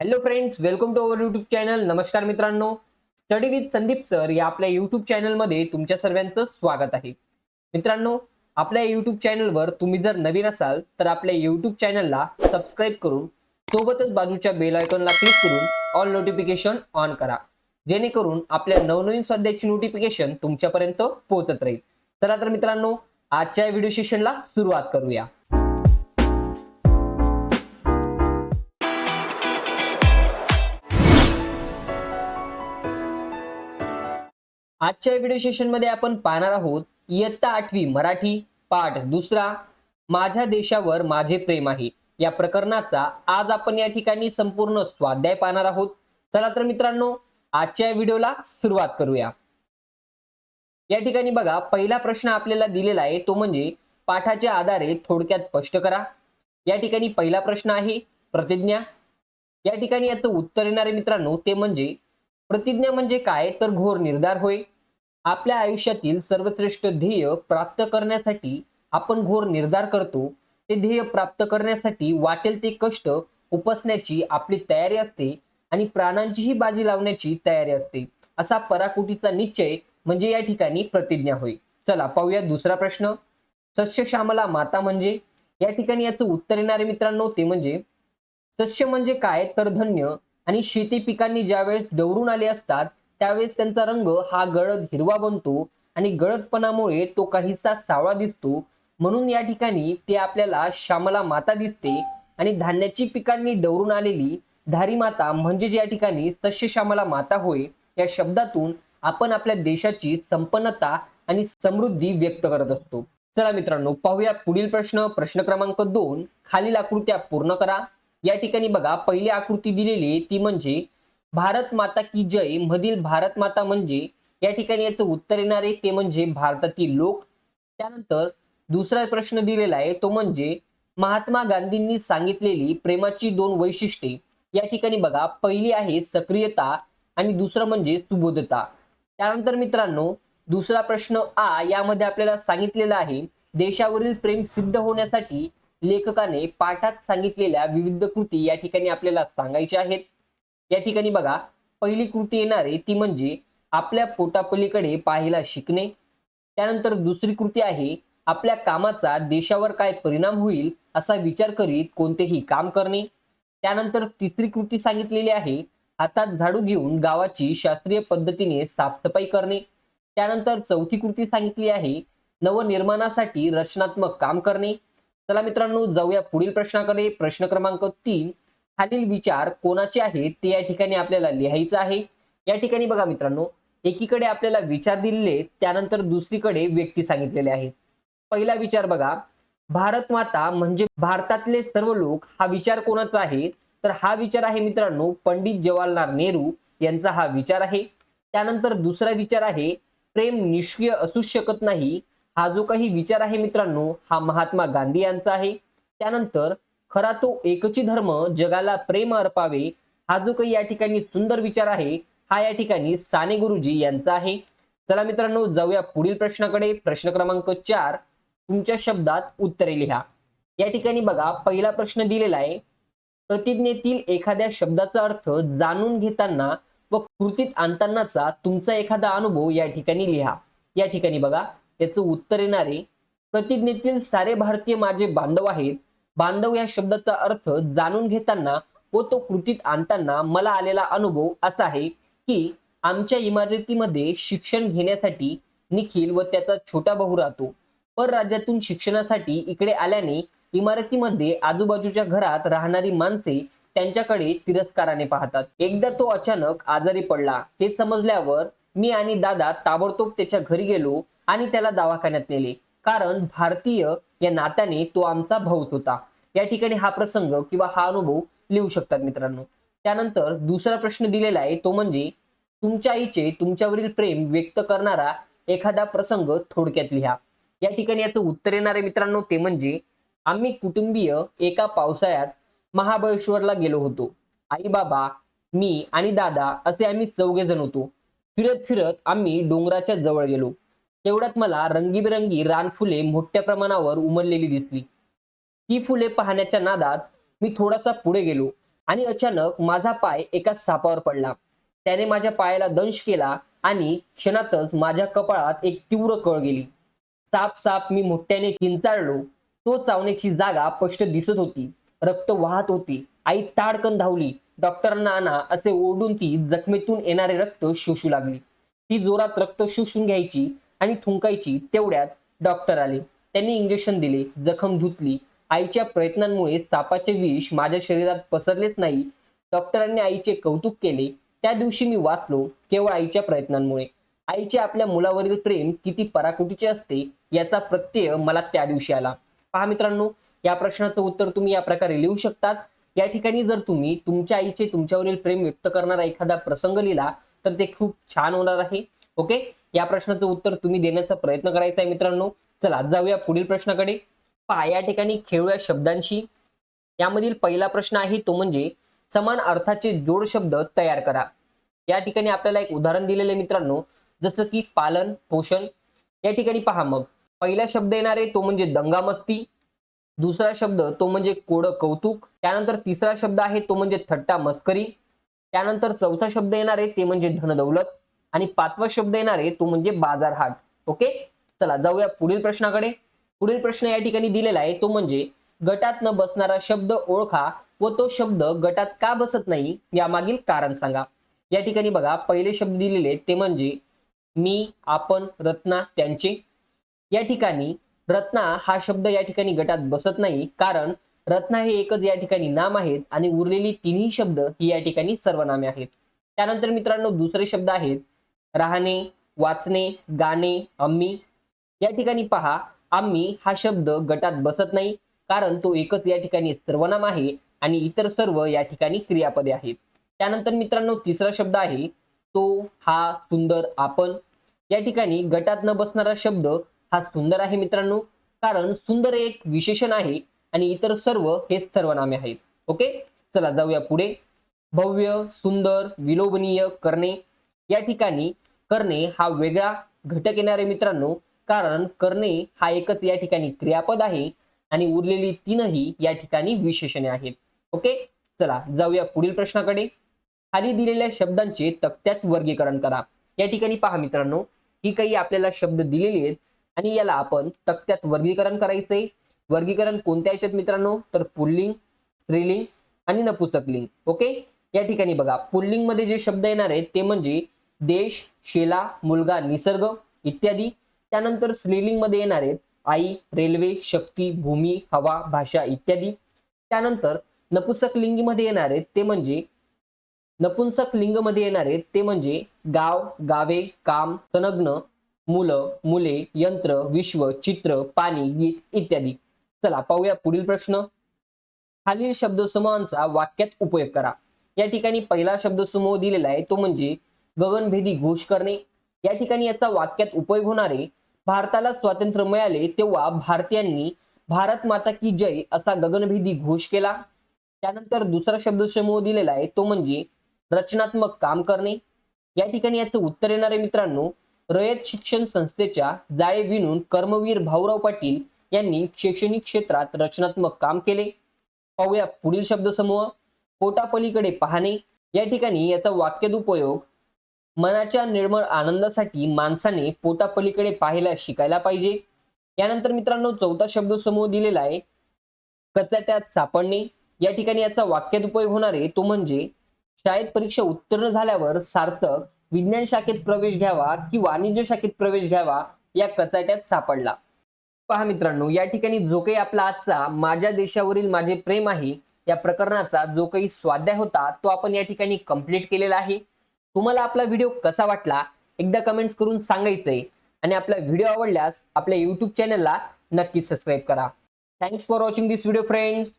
Hello friends welcome to our YouTube channel नमस्कार मित्रांनो. Study with Sandeep sir या आपल्या युट्यूब चॅनलमध्ये तुमच्या सर्वांचं स्वागत आहे. मित्रांनो आपल्या युट्यूब चॅनलवर तुम्ही जर नवीन असाल तर आपल्या युट्यूब चॅनलला सबस्क्राईब करून सोबतच बाजूच्या बेल आयकॉनला क्लिक करून ऑल नोटिफिकेशन ऑन करा. जेणेकरून आपल्या नवनवीन स्वाध्यायाची नोटिफिकेशन तुमच्यापर्यंत पोहोचत राहील. चला तर मित्रांनो आजच्या व्हिडिओ सेशनला सुरुवात करूया. आजच्या व्हिडिओ सेशनमध्ये आपण पाहणार आहोत इयत्ता आठवी मराठी पाठ दुसरा माझ्या देशावर माझे प्रेम आहे. या प्रकरणाचा आज आपण या ठिकाणी संपूर्ण स्वाध्याय पाहणार आहोत. चला तर मित्रांनो आजच्या व्हिडिओला सुरुवात करूया. या ठिकाणी बघा पहिला प्रश्न आपल्याला दिलेला आहे तो म्हणजे पाठाच्या आधारे थोडक्यात स्पष्ट करा. या ठिकाणी पहिला प्रश्न आहे प्रतिज्ञा. या ठिकाणी याचं उत्तर येणारे मित्रांनो ते म्हणजे प्रतिज्ञा म्हणजे काय? तर घोर निर्धार होय. आपल्या आयुष्यातील सर्वश्रेष्ठ ध्येय प्राप्त करण्यासाठी आपण घोर निर्धार करतो. ते ध्येय प्राप्त करण्यासाठी वाटेल ते कष्ट उपसण्याची आपली तयारी असते आणि प्राणांचीही बाजी लावण्याची तयारी असते. असा पराकुटीचा निश्चय म्हणजे या ठिकाणी प्रतिज्ञा होय. चला पाहूया दुसरा प्रश्न. सस्य श्यामला माता म्हणजे? या ठिकाणी याचं उत्तर येणारे मित्रांनो ते म्हणजे सस्य म्हणजे काय? तर धन्य. आणि शेती पिकांनी ज्यावेळेस डवरून आले असतात त्यावेळेस त्यांचा रंग हा गळद हिरवा बनतो आणि गळदपणामुळे तो काहीसा सावळा दिसतो. म्हणून या ठिकाणी ते आपल्याला श्यामला माता दिसते आणि धान्याची पिकांनी डवरून आलेली धारी माता म्हणजेच या ठिकाणी सस्य श्यामला माता होय या शब्दातून आपण आपल्या देशाची संपन्नता आणि समृद्धी व्यक्त करत असतो. चला मित्रांनो पाहूया पुढील प्रश्न. प्रश्न क्रमांक दोन खालील आकृत्या पूर्ण करा. या ठिकाणी बघा पहिली आकृती दिलेली ती म्हणजे भारत माता की जय मधील भारत माता म्हणजे या ठिकाणी याचं उत्तर येणार आहे ते म्हणजे भारतातील लोक. त्यानंतर दुसरा प्रश्न दिलेला आहे तो म्हणजे महात्मा गांधींनी सांगितलेली प्रेमाची दोन वैशिष्ट्ये. या ठिकाणी बघा पहिली आहे सक्रियता आणि दुसरं म्हणजे सुबोधता. त्यानंतर मित्रांनो दुसरा प्रश्न आ यामध्ये आपल्याला सांगितलेला आहे देशावरील प्रेम सिद्ध होण्यासाठी लेखकाने पाठात सांगितलेल्या विविध कृती या ठिकाणी आपल्याला सांगायच्या आहेत. या ठिकाणी बघा पहिली कृती येणार आहे ती म्हणजे आपल्या पोटापलीकडे पाहायला शिकणे. त्यानंतर दुसरी कृती आहे आपल्या कामाचा देशावर काय परिणाम होईल असा विचार करीत कोणतेही काम करणे. त्यानंतर तिसरी कृती सांगितलेली आहे हातात झाडू घेऊन गावाची शास्त्रीय पद्धतीने साफसफाई करणे. त्यानंतर चौथी कृती सांगितली आहे नवनिर्माणासाठी रचनात्मक काम करणे. चला मित्रांनो जाऊया पुढील प्रश्नाकडे. प्रश्न क्रमांक तीन खालील विचार कोणाचे आहेत ते या ठिकाणी आपल्याला लिहायचं आहे. या ठिकाणी बघा मित्रांनो एकीकडे आपल्याला विचार दिलेले त्यानंतर दुसरीकडे व्यक्ती सांगितलेले आहे पहिला विचार बघा भारत माता म्हणजे भारतातले सर्व लोक हा विचार कोणाचा आहे? तर हा विचार आहे मित्रांनो पंडित जवाहरलाल नेहरू यांचा हा विचार आहे. त्यानंतर दुसरा विचार आहे प्रेम निष्क्रिय असू शकत नाही हा जो काही विचार आहे मित्रांनो हा महात्मा गांधी यांचा आहे. त्यानंतर खरा तो एकची धर्म जगाला प्रेम अर्पावे हा जो काही या ठिकाणी सुंदर विचार आहे हा या ठिकाणी साने गुरुजी यांचा आहे. चला मित्रांनो जाऊया पुढील प्रश्नाकडे. प्रश्न क्रमांक चार तुमच्या शब्दात उत्तरे लिहा. या ठिकाणी बघा पहिला प्रश्न दिलेला आहे. प्रतिज्ञेतील एखाद्या शब्दाचा अर्थ जाणून घेताना व कृतीत आणतानाचा तुमचा एखादा अनुभव या ठिकाणी लिहा. या ठिकाणी बघा याचं उत्तर येणारे प्रतिज्ञेतील सारे भारतीय माझे बांधव आहेत. बांधव या शब्दाचा अर्थ जाणून घेताना व तो कृतीत आणताना मला आलेला अनुभव असा आहे की आमच्या इमारतीमध्ये शिक्षण घेण्यासाठी निखिल व त्याचा छोटा भाऊ राहतो. परराज्यातून शिक्षणासाठी इकडे आल्याने इमारतीमध्ये आजूबाजूच्या घरात राहणारी माणसे त्यांच्याकडे तिरस्काराने पाहतात. एकदा तो अचानक आजारी पडला. हे समजल्यावर मी आणि दादा ताबडतोब त्याच्या घरी गेलो आणि त्याला दवाखान्यात नेले. कारण भारतीय या नात्याने तो आमचा भाऊच होता. या ठिकाणी हा प्रसंग किंवा हा अनुभव लिहू शकतात मित्रांनो. त्यानंतर दुसरा प्रश्न दिलेला आहे तो म्हणजे तुमच्या आईचे तुमच्यावरील प्रेम व्यक्त करणारा एखादा प्रसंग थोडक्यात लिहा. या ठिकाणी याचं उत्तर येणारे मित्रांनो ते म्हणजे आम्ही कुटुंबीय एका पावसाळ्यात महाबळेश्वरला गेलो होतो. आई बाबा मी आणि दादा असे आम्ही चौघे जण होतो. फिरत फिरत आम्ही डोंगराच्या जवळ गेलो. तेवढ्यात मला रंगीबेरंगी रानफुले मोठ्या प्रमाणावर उमरलेली दिसली. ती फुले पाहण्याच्या नादात मी थोडासा पुढे गेलो आणि अचानक माझा पाय एका सापावर पडला. त्याने माझ्या पायाला दंश केला आणि क्षणातच माझ्या कपाळात एक तीव्र कळ गेली. साप साप मी मोठ्याने किंचाळलो. तो चावण्याची जागा स्पष्ट दिसत होती. रक्त वाहत होती. आई ताडकन धावली. डॉक्टरांना आणा असे ओरडून ती जखमेतून येणारे रक्त शोषू लागली. ती जोरात रक्त शोषून घ्यायची आणि थुंकायची तेवढ्यात डॉक्टर आले. त्यांनी इंजेक्शन दिले जखम धुतली. आईच्या प्रयत्नांमुळे सापाचे विष माझ्या शरीरात पसरलेच नाही. डॉक्टरांनी आईचे कौतुक केले. त्या दिवशी मी वाचलो केवळ आईच्या प्रयत्नांमुळे. आईचे आपल्या मुलावरील प्रेम किती पराकुटीचे असते याचा प्रत्यय मला त्या दिवशी आला. पहा मित्रांनो या प्रश्नाचं उत्तर तुम्ही या प्रकारे लिहू शकतात. या ठिकाणी जर तुम्ही तुमच्या आईचे तुमच्यावरील प्रेम व्यक्त करणारा एखादा प्रसंग लिहिला तर ते खूप छान होणार आहे. ओके? या प्रश्नाचं उत्तर तुम्ही देण्याचा प्रयत्न करायचा आहे मित्रांनो. चला जाऊया पुढील प्रश्नाकडे. पहा या ठिकाणी खेळूया शब्दांशी. यामधील पहिला प्रश्न आहे तो म्हणजे समान अर्थाचे जोड शब्द तयार करा. या ठिकाणी आपल्याला एक उदाहरण दिलेले मित्रांनो जसं की पालन पोषण. या ठिकाणी पहा मग. पहिला शब्द येणार आहे तो म्हणजे दंगामस्ती. दुसरा शब्द तो म्हणजे कोड कौतुक. त्यानंतर तिसरा शब्द आहे तो म्हणजे थट्टा मस्करी. त्यानंतर चौथा शब्द येणार आहे ते म्हणजे धनदौलत. आणि पाचवा शब्द येणार आहे तो म्हणजे बाजार हाट. ओके? चला जाऊया पुढील प्रश्नाकडे. पुढील प्रश्न या ठिकाणी दिलेला आहे तो म्हणजे गटात न बसणारा शब्द ओळखा व तो शब्द गटात का बसत नाही यामागील कारण सांगा. या ठिकाणी बघा पहिले शब्द दिलेले ते म्हणजे मी आपण रत्ना त्यांचे. या ठिकाणी रत्ना हा शब्द या ठिकाणी गटात बसत नाही कारण रत्ना हे एकच या ठिकाणी नाम आहेत आणि उरलेली तिन्ही शब्द ही या ठिकाणी सर्वनामे आहेत. त्यानंतर मित्रांनो दुसरे शब्द आहेत राहणे वाचणे गाणे आम्ही. या ठिकाणी पहा आम्ही हा शब्द गटात बसत नाही कारण तो एकच या ठिकाणी सर्वनाम आहे आणि इतर सर्व या ठिकाणी क्रियापदे आहेत. त्यानंतर मित्रांनो तिसरा शब्द आहे तो हा सुंदर आपण. या ठिकाणी गटात न बसणारा शब्द हा सुंदर आहे मित्रांनो कारण सुंदर एक विशेषण आहे आणि इतर सर्व हे सर्वनामे आहेत. ओके? चला जाऊया पुढे. भव्य सुंदर विलोभनीय करणे. या ठिकाणी करणे हा वेगळा घटक येणार आहे मित्रांनो कारण करणे हा एकच या ठिकाणी क्रियापद आहे आणि उरलेली तीनही या ठिकाणी विशेषणे आहेत. ओके? चला जाऊया पुढील प्रश्नाकडे. खाली दिलेल्या शब्दांचे तक्त्यात वर्गीकरण करा. या ठिकाणी पहा मित्रांनो ही काही आपल्याला शब्द दिलेले आहेत आणि याला आपण तक्त्यात वर्गीकरण करायचंय वर्गीकरण कोणत्या याच्यात मित्रांनो? तर पुल्लिंग स्त्रीलिंग आणि नपुसकलिंग. ओके? या ठिकाणी बघा पुल्लिंगमध्ये जे शब्द येणार आहेत ते म्हणजे देश शेला मुलगा निसर्ग इत्यादी. त्यानंतर स्त्रीलिंगमध्ये येणार आहेत आई रेल्वे शक्ती भूमी हवा भाषा इत्यादी. त्यानंतर नपुसक लिंगीमध्ये येणार आहेत ते म्हणजे नपुंसक लिंगमध्ये येणारे ते म्हणजे गाव गावे काम संलग्न मुलं मुले यंत्र विश्व चित्र पाणी गीत इत्यादी. चला पाहूया पुढील प्रश्न. खालील शब्दसमूहांचा वाक्यात उपयोग करा. या ठिकाणी पहिला शब्दसमूह दिलेला आहे तो म्हणजे गगनभेदी घोष करणे. या ठिकाणी याचा वाक्यात उपयोग होणारे भारताला स्वातंत्र्य मिळाले तेव्हा भारतीयांनी भारत माता की जय असा गगनभेदी घोष केला. त्यानंतर दुसरा शब्दसमूह दिलेला आहे तो म्हणजे रचनात्मक काम करणे. या ठिकाणी याचं उत्तर येणारे मित्रांनो रयत शिक्षण संस्थेच्या जाळे विणून कर्मवीर भाऊराव पाटील यांनी शैक्षणिक क्षेत्रात रचनात्मक काम केले. पाहूया पुढील शब्दसमूह पोटापलीकडे पाहणे. या ठिकाणी याचा वाक्यद उपयोग मनाच्या निर्मळ आनंदासाठी माणसाने पोटापलीकडे पाहायला शिकायला पाहिजे. यानंतर मित्रांनो चौथा शब्द समूह दिलेला आहे कचाट्यात सापडणे. या ठिकाणी याचा वाक्यात उपयोग होणार आहे तो म्हणजे शाळेत परीक्षा उत्तीर्ण झाल्यावर सार्थक विज्ञान शाखेत प्रवेश घ्यावा की वाणिज्य शाखेत प्रवेश घ्यावा या कचाट्यात सापडला. पहा मित्रांनो या ठिकाणी जो काही आपला आजचा माझ्या देशावरील माझे प्रेम आहे या प्रकरणाचा जो काही स्वाध्याय होता तो आपण या ठिकाणी कंप्लीट केलेला आहे. तुम्हाला आपला व्हिडिओ कसा वाटला एकदा कमेंट्स करून सांगायचंय. आणि आपला व्हिडिओ आवडल्यास आपल्या युट्यूब चॅनलला नक्की सबस्क्राईब करा. Thanks for watching this video friends